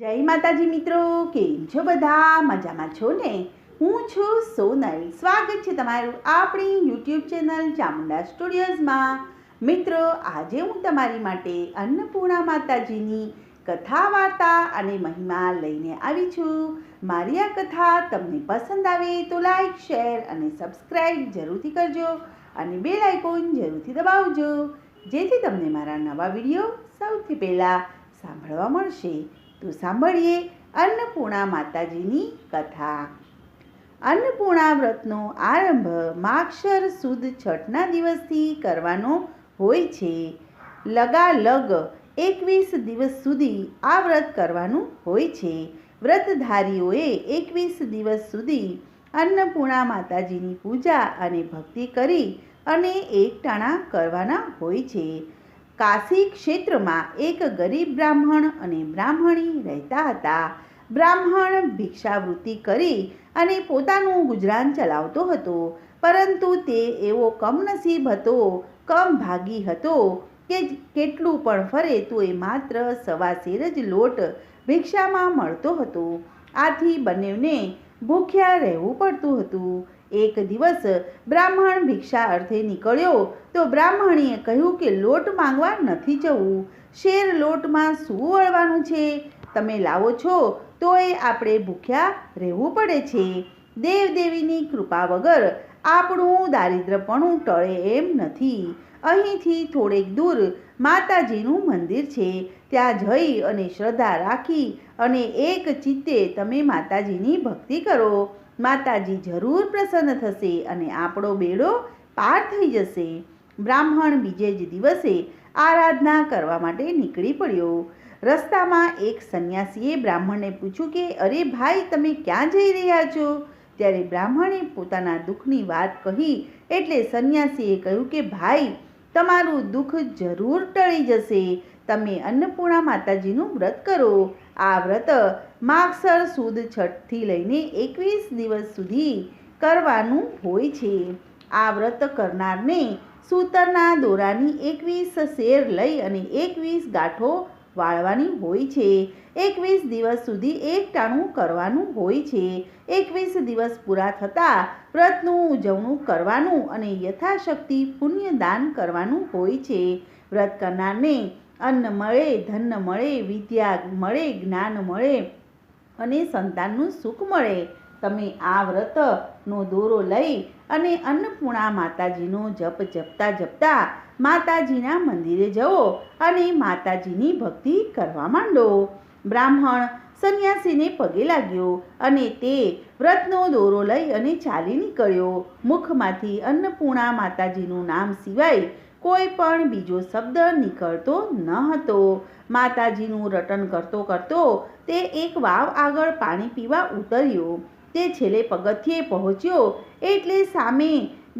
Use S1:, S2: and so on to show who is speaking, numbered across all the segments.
S1: જય માતાજી મિત્રો, કેમ છો બધા? મજામાં છો ને? હું છું સોનલ. સ્વાગત છે તમારું આપણી યુટ્યુબ ચેનલ ચામુંડા સ્ટુડિયોઝમાં. મિત્રો, આજે હું તમારી માટે અન્નપૂર્ણા માતાજીની કથા, વાર્તા અને મહિમા લઈને આવી છું. મારી આ કથા તમને પસંદ આવે તો લાઈક, શેર અને સબસ્ક્રાઈબ જરૂરથી કરજો અને બેલ આઇકોન જરૂરથી દબાવજો. જેથી તમને મારા નવા વીડિયો સૌથી પહેલાં સાંભળવા મળશે. તો સાંભળીએ અન્નપૂર્ણા માતાજીની કથા. અન્નપૂર્ણા વ્રતનો આરંભ માક્ષર સુદ છઠના દિવસથી કરવાનો હોય છે. લગાલગ એકવીસ દિવસ સુધી આ વ્રત કરવાનું હોય છે. વ્રતધારીઓએ એકવીસ દિવસ સુધી અન્નપૂર્ણા માતાજીની પૂજા અને ભક્તિ કરી અને એકટાણા કરવાના હોય છે. કાશી ક્ષેત્રમાં એક ગરીબ બ્રાહ્મણ અને બ્રાહ્મણી રહેતા હતા. બ્રાહ્મણ ભિક્ષાવૃત્તિ કરી અને પોતાનું ગુજરાન ચલાવતો હતો. પરંતુ તે એવો કમનસીબ હતો, કમ ભાગી હતો કે કેટલું પણ ફરે તો એ માત્ર સવા જ લોટ ભિક્ષામાં મળતો હતો. આથી બંનેને ભૂખ્યા રહેવું પડતું હતું. એક દિવસ બ્રાહ્મણ ભિક્ષા અર્થે નીકળ્યો તો બ્રાહ્મણીએ કહ્યું કે લોટ માંગવા નથી જવું. શેર લોટમાં શું વળવાનું છે? તમે લાવો છો તો એ આપણે ભૂખ્યા રહેવું પડે છે. દેવદેવીની કૃપા વગર આપણું દારિદ્રપણું ટળે એમ નથી. અહીંથી થોડેક દૂર માતાજીનું મંદિર છે. ત્યાં જઈ અને શ્રદ્ધા રાખી અને એક ચિત્તે તમે માતાજીની ભક્તિ કરો. માતાજી જરૂર પ્રસન્ન થશે અને આપણો બેડો પાર થઈ જશે. બ્રાહ્મણ બીજે જ દિવસે આરાધના કરવા માટે નીકળી પડ્યો. રસ્તામાં એક સંન્યાસીએ બ્રાહ્મણને પૂછ્યું કે, અરે ભાઈ, તમે ક્યાં જઈ રહ્યા છો? ત્યારે બ્રાહ્મણે પોતાના દુઃખની વાત કહી એટલે સંન્યાસીએ કહ્યું કે, ભાઈ, તમારું દુઃખ જરૂર ટળી જશે. તમે અન્નપૂર્ણા માતાજીનું વ્રત કરો. આ વ્રત માગસર સુદ છઠથી લઈને એકવીસ દિવસ સુધી કરવાનું હોય છે. આ વ્રત કરનારને સૂતરના દોરાની એકવીસ શેર લઈ અને એકવીસ ગાંઠો વાળવાની હોય છે. એકવીસ દિવસ સુધી એક ટાણું કરવાનું હોય છે. એકવીસ દિવસ પૂરા થતાં વ્રતનું ઉજવણું કરવાનું અને યથાશક્તિ પુણ્યદાન કરવાનું હોય છે. વ્રત કરનારને અન્ન મળે, ધન મળે, વિદ્યા મળે, જ્ઞાન મળે અને સંતાનનું સુખ મળે. તમે આ વ્રતનો દોરો લઈ અને અન્નપૂર્ણા માતાજીનો જપ જપતા જપતા માતાજીના મંદિરે જવો અને માતાજીની ભક્તિ કરવા માંડો. બ્રાહ્મણ સંન્યાસીને પગે લાગ્યો અને તે વ્રતનો દોરો લઈ અને ચાલી નીકળ્યો. મુખમાંથી અન્નપૂર્ણા માતાજીનું નામ સિવાય કોઈ પણ બીજો શબ્દ નીકળતો ન હતો. માતાજીનું રટન કરતો કરતો તે એક વાવ આગળ પાણી પીવા ઉતર્યો. તે છેલ્લે પગથિયે પહોંચ્યો એટલે સામે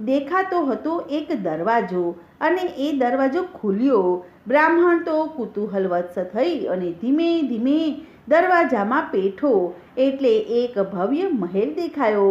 S1: દેખાતો હતો એક દરવાજો અને એ દરવાજો ખુલ્યો. બ્રાહ્મણ તો કુતૂહલવત્સ થઈ અને ધીમે ધીમે દરવાજામાં પેઠો એટલે એક ભવ્ય મહેલ દેખાયો.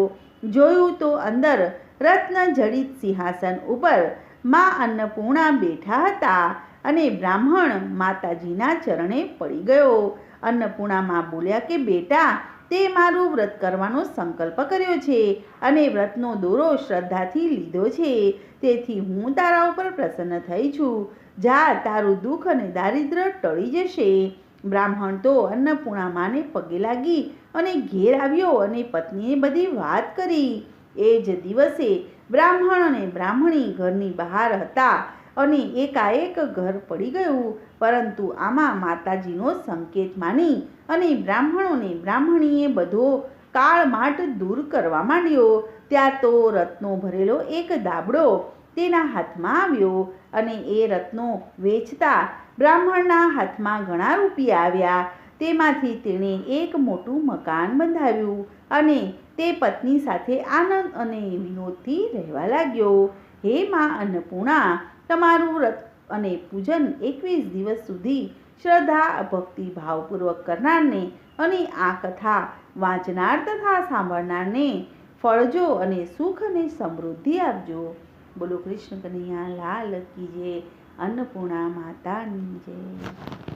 S1: જોયું તો અંદર રત્ન જડિત સિંહાસન ઉપર મા અન્નપૂર્ણા બેઠા હતા અને બ્રાહ્મણ માતાજીના ચરણે પડી ગયો. અન્નપૂર્ણામાં બોલ્યા કે, બેટા, તે મારું વ્રત કરવાનો સંકલ્પ કર્યો છે અને વ્રતનો દોરો શ્રદ્ધાથી લીધો છે. તેથી હું તારા ઉપર પ્રસન્ન થઈ છું. જા, તારું દુઃખ અને દારિદ્ર ટળી જશે. બ્રાહ્મણ તો અન્નપૂર્ણા માને પગે લાગી અને ઘેર આવ્યો અને પત્નીએ બધી વાત કરી. એ જ દિવસે બ્રાહ્મણ અને બ્રાહ્મણી ઘરની બહાર હતા અને એકાએક ઘર પડી ગયું. પરંતુ આમાં માતાજીનો સંકેત માની અને બ્રાહ્મણોને બ્રાહ્મણીએ બધો કાળમાટ દૂર કરવા માંડ્યો. ત્યાં તો રત્નો ભરેલો એક દાબડો તેના હાથમાં આવ્યો અને એ રત્નો વેચતા બ્રાહ્મણના હાથમાં ઘણા રૂપિયા આવ્યા. તેમાંથી તેણે એક મોટું મકાન બંધાવ્યું અને તે પત્ની સાથે આનંદ અને વિનોદથી રહેવા લાગ્યો. હે માં અન્નપૂર્ણા, તમારું વ્રત અને પૂજન એકવીસ દિવસ સુધી શ્રદ્ધા, ભક્તિ, ભાવપૂર્વક કરનારને અને આ કથા વાંચનાર તથા સાંભળનારને ફળજો અને સુખ અને સમૃદ્ધિ આપજો. બોલો કૃષ્ણ કનૈયા, લાલ કી અન્નપૂર્ણા માતાની જય.